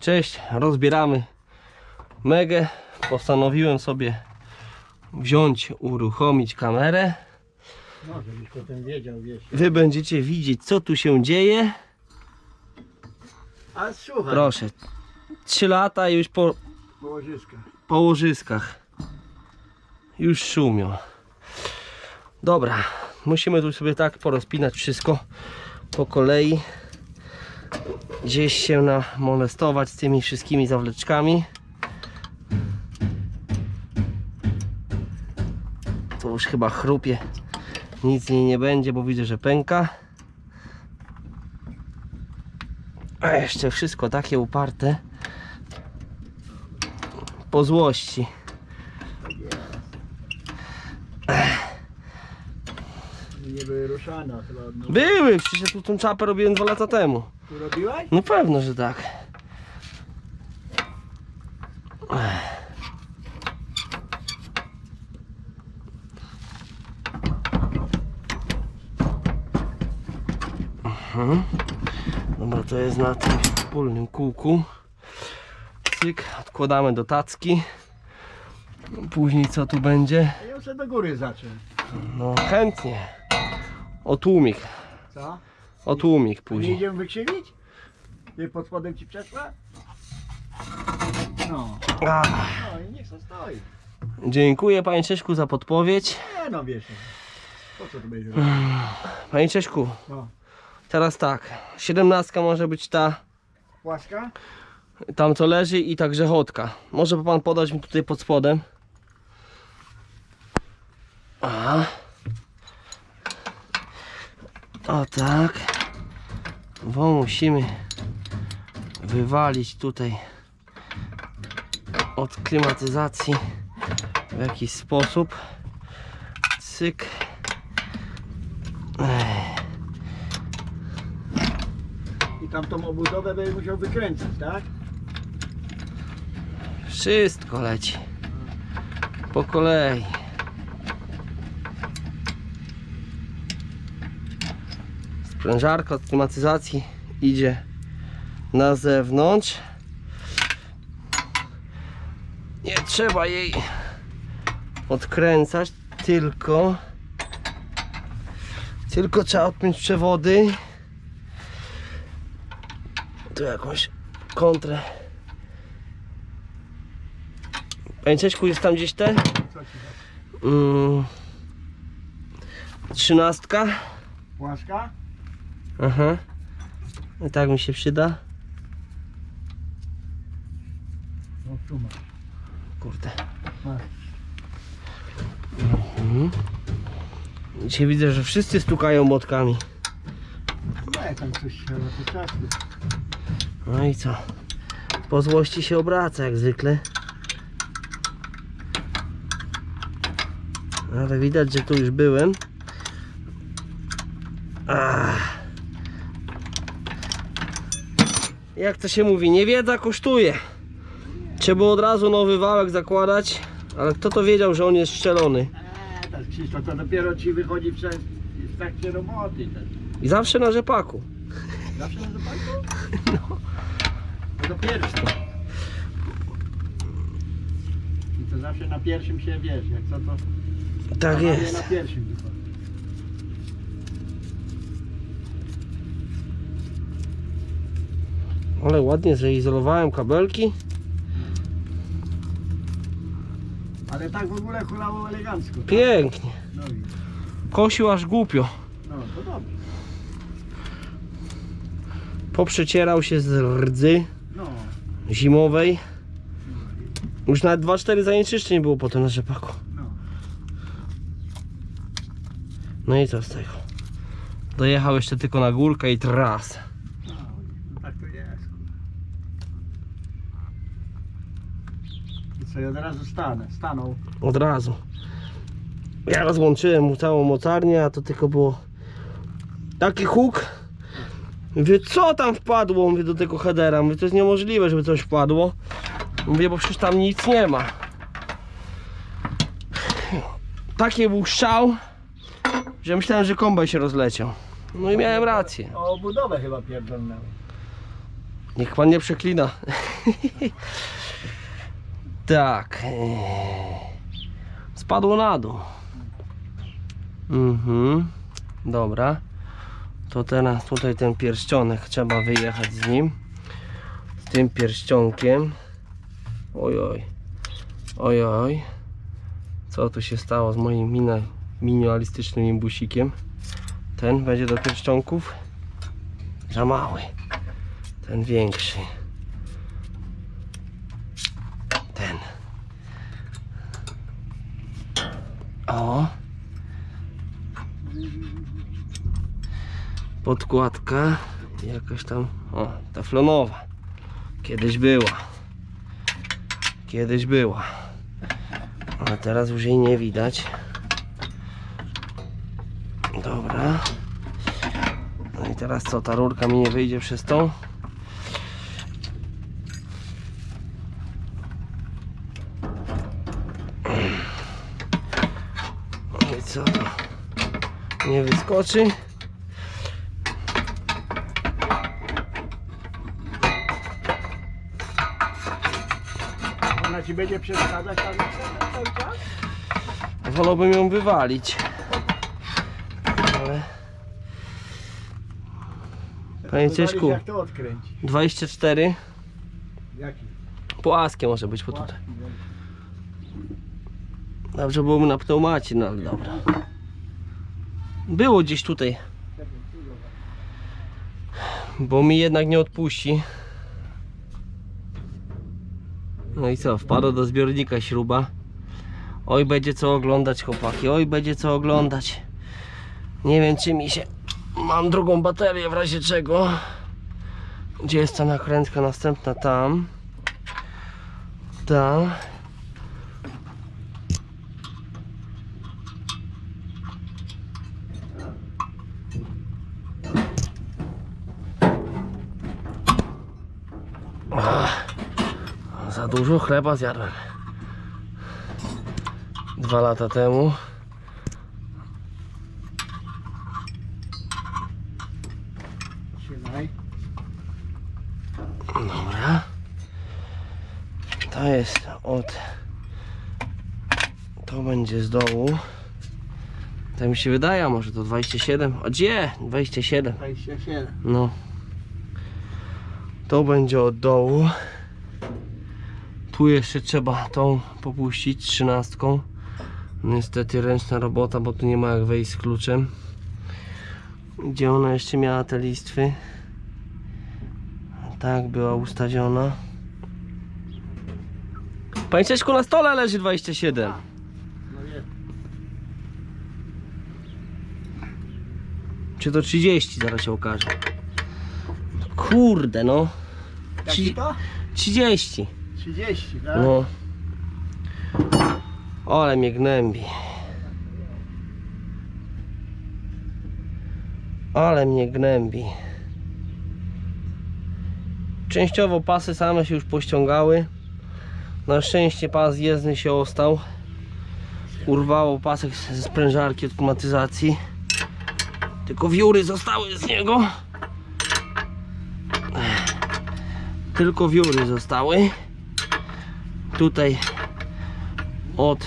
Cześć, rozbieramy Megę. Postanowiłem sobie wziąć, uruchomić kamerę. No, żebyś potem wiedział, wiesz. Wy będziecie widzieć, co tu się dzieje. A słuchaj, Proszę, 3 lata już po, po łożyskach. po łożyskach. Już szumią. Dobra, musimy tu sobie tak porozpinać wszystko po kolei. Gdzieś się namolestować z tymi wszystkimi zawleczkami. To już chyba chrupie. Nic z niej nie będzie, bo widzę, że pęka. A jeszcze wszystko takie uparte. Po złości. Nie były ruszane chyba. Były, przecież ja tu tą czapę robiłem dwa lata temu. Tu robiłaś? No pewno, że tak. Mhm. Dobra, to jest na tym wspólnym kółku. Cyk, odkładamy do tacki. Później co tu będzie? Ja muszę do góry zacząć. No chętnie. O tłumik, Co? O tłumik Nie później. idziemy wykrzywić? Ty pod spodem ci przeszła? No. Ach. No i niech to stoi. Dziękuję Panie Czeszku za podpowiedź. Nie no wiesz. Po co to będzie? Panie Czeszku, No. teraz tak. Siedemnastka może być ta, Płaska? tam co leży i ta grzechotka. Może Pan podać mi tutaj pod spodem? A. O tak. Bo musimy wywalić tutaj od klimatyzacji w jakiś sposób. Cyk. I tam tą obudowę będę musiał wykręcić, tak? Wszystko leci. Po kolei. Sprężarka od klimatyzacji idzie na zewnątrz. Nie trzeba jej odkręcać, tylko tylko trzeba odpiąć przewody. Tu jakąś kontrę Panie jest tam gdzieś te? Mm, trzynastka. Płaska? Aha. I tak mi się przyda. No tu masz. Kurde. Mhm. Dzisiaj widzę, że wszyscy stukają młotkami. No jak tam coś trzeba, to czasu. No i co? Po złości się obraca jak zwykle. Ale widać, że tu już byłem. Ach. Jak to się mówi, niewiedza kosztuje. Trzeba było od razu nowy wałek zakładać, ale kto to wiedział, że on jest szczelony. Eee, tak Krzysztof, to dopiero ci wychodzi przez w trakcie roboty. Tak. I zawsze na rzepaku. Zawsze na zapalku? No. To do pierwszego. I to zawsze na pierwszym się wiesz, jak co to... Tak to jest. Na pierwszym wychodzi. Ale ładnie zaizolowałem kabelki. Ale tak w ogóle hulało elegancko. tak? Pięknie. No Kosił aż głupio. no, to dobrze. Poprzecierał się z rdzy No. zimowej. Już nawet 2-4 zanieczyszczeń było potem na rzepaku. No. No i co z tego? Dojechał jeszcze tylko na górkę i tras. No, no tak to jest. I od razu stanę, stanął. Od razu. Ja rozłączyłem mu całą mocarnię, a to tylko było taki huk. Mówię, co tam wpadło? Mówię do tego headera. Mówię, to jest niemożliwe, żeby coś wpadło. Mówię, bo przecież tam nic nie ma. Taki był strzał, że myślałem, że kombaj się rozleciał. No i miałem rację. O budowę chyba pierdolnęło. Niech pan nie przeklina. Tak. Spadło na dół. Mhm. Dobra. To teraz tutaj ten pierścionek trzeba wyjechać z nim. Z tym pierścionkiem. Oj oj. Co tu się stało z moim mina, minimalistycznym imbusikiem? Ten będzie do pierścionków. Za mały. Ten większy. Ten. O. Podkładka jakaś tam, o, teflonowa. Kiedyś była. Kiedyś była. Ale teraz już jej nie widać. Dobra. No i teraz co, ta rurka mi nie wyjdzie przez tą? No i co to? Nie wyskoczy? Ona ci będzie przeszkadzać tam cały czas? Wolałbym ją wywalić. Ale... Panie Cieszku, Jak to odkręci? 24. Jaki? Płaskie może być, bo tutaj. Dobrze byłoby na pneumacie, no ale dobra. Było gdzieś tutaj. Bo mi jednak nie odpuści. No i co, wpadła do zbiornika śruba. Oj, będzie co oglądać, chłopaki. Oj, będzie co oglądać. Nie wiem, czy mi się. Mam drugą baterię w razie czego. Gdzie jest ta nakrętka następna? Tam. Tam. Ach, Za dużo chleba zjadłem. Dwa lata temu. Dobra. To jest od. To będzie z dołu. Tak mi się wydaje, może to 27. A gdzie? 27. 27. No. To będzie od dołu. Tu jeszcze trzeba tą popuścić trzynastką. Niestety ręczna robota, bo tu nie ma jak wejść z kluczem. Gdzie ona jeszcze miała te listwy? Tak była ustawiona. Panie Czeszku, na stole leży 27. No jest. Czy to 30? Zaraz się okaże. Kurde no. Jaki to? 30. 30, tak? No. Ale mnie gnębi. Ale mnie gnębi. Częściowo pasy same się już pościągały. Na szczęście pas jezdny się ostał. Urwało pasek ze sprężarki od klimatyzacji. Tylko wióry zostały z niego. Tylko wióry zostały tutaj od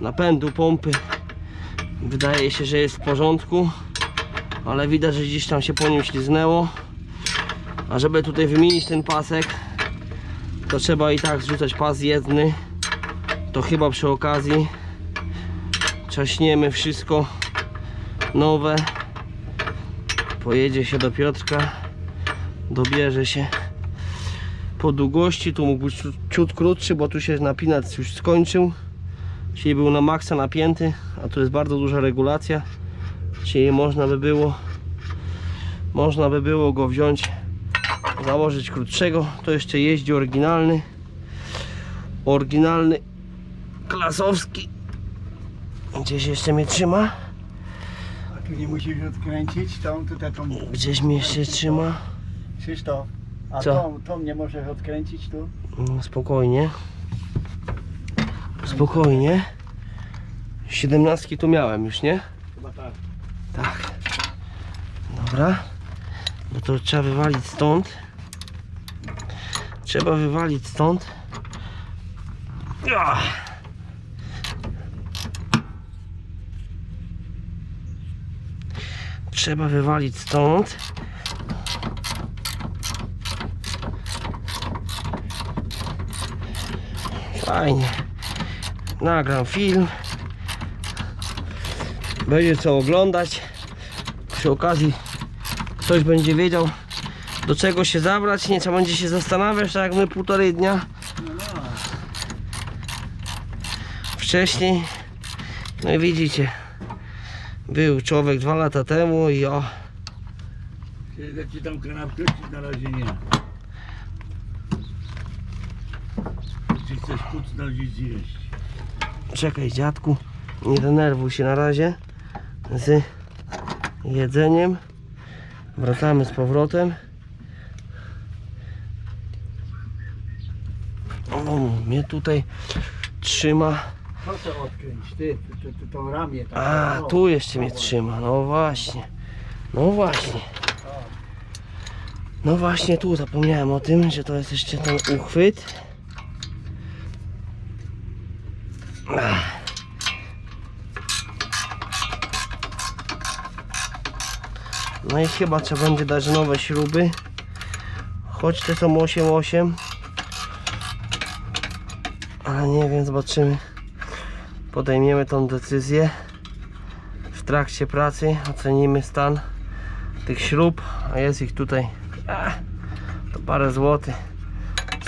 napędu pompy. Wydaje się, że jest w porządku ale widać, że gdzieś tam się po nim śliznęło. A żeby tutaj wymienić ten pasek to trzeba i tak zrzucać pas jedny. To chyba przy okazji czaśniemy wszystko nowe. Pojedzie się do Piotrka dobierze się po długości, tu mógł być ciut- krótszy, bo tu się napinać już skończył. Czyli był na maksa napięty, a tu jest bardzo duża regulacja. Czyli można by było można by było go wziąć, założyć krótszego. To jeszcze jeździ oryginalny. Oryginalny klasowski. Gdzieś jeszcze mnie trzyma. A tu nie musisz odkręcić tą, tutaj tą. Gdzieś mnie jeszcze trzyma. Krzysztof, a Co? tą, tą nie możesz odkręcić tu? No, Spokojnie. Spokojnie. 17 tu miałem już, nie? Chyba tak. Tak. Dobra. No to trzeba wywalić stąd. Trzeba wywalić stąd. Ja. Trzeba wywalić stąd. Fajnie. Nagram film. Będzie co oglądać. Przy okazji ktoś będzie wiedział do czego się zabrać. Nie trzeba będzie się zastanawiać, tak jak my półtorej dnia wcześniej. No i widzicie. Był człowiek dwa lata temu i o. Czy ci tam kanapkę, na razie nie? Czy chcesz kucnąć i zjeść? Czekaj dziadku, nie denerwuj się na razie z jedzeniem. Wracamy z powrotem. O, mnie tutaj trzyma. Co to odkręć? Ty, ty, ty, tą ramię tam. A, tu jeszcze mnie trzyma. No właśnie. No właśnie. No właśnie tu zapomniałem o tym, że to jest jeszcze ten uchwyt. No i chyba trzeba będzie dać nowe śruby. Choć te są 8,8. Ale nie wiem, zobaczymy. Podejmiemy tą decyzję w trakcie pracy. Ocenimy stan tych śrub, a jest ich tutaj ah, to parę złotych.